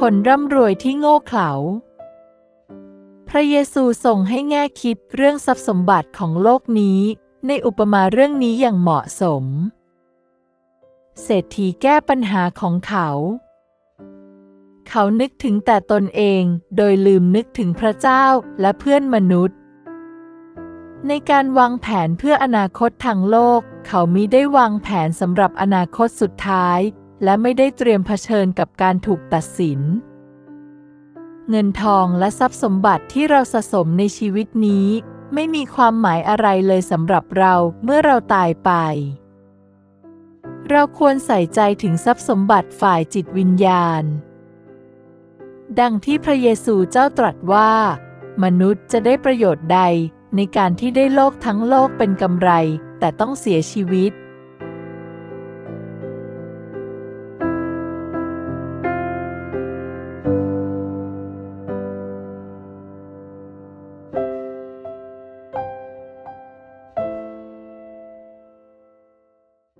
คนร่ำรวยที่โง่เขลา พระเยซูทรงให้แง่คิดเรื่องทรัพย์สมบัติของโลกนี้ ในอุปมาเรื่องนี้อย่างเหมาะสม เศรษฐีแก้ปัญหาของเขา เขานึกถึงแต่ตนเองโดยลืมนึกถึงพระเจ้าและเพื่อนมนุษย์ ในการวางแผนเพื่ออนาคตทางโลก เขามิได้วางแผนสำหรับอนาคตสุดท้าย และไม่ได้เตรียมเผชิญกับการถูกตัดสิน เงินทองและทรัพย์สมบัติที่เราสะสมในชีวิตนี้ ไม่มีความหมายอะไรเลยสำหรับเราเมื่อเราตายไป เราควรใส่ใจถึงทรัพย์สมบัติฝ่ายจิตวิญญาณ ดังที่พระเยซูเจ้าตรัสว่า มนุษย์จะได้ประโยชน์ใดในการที่ได้โลกทั้งโลกเป็นกำไร แต่ต้องเสียชีวิต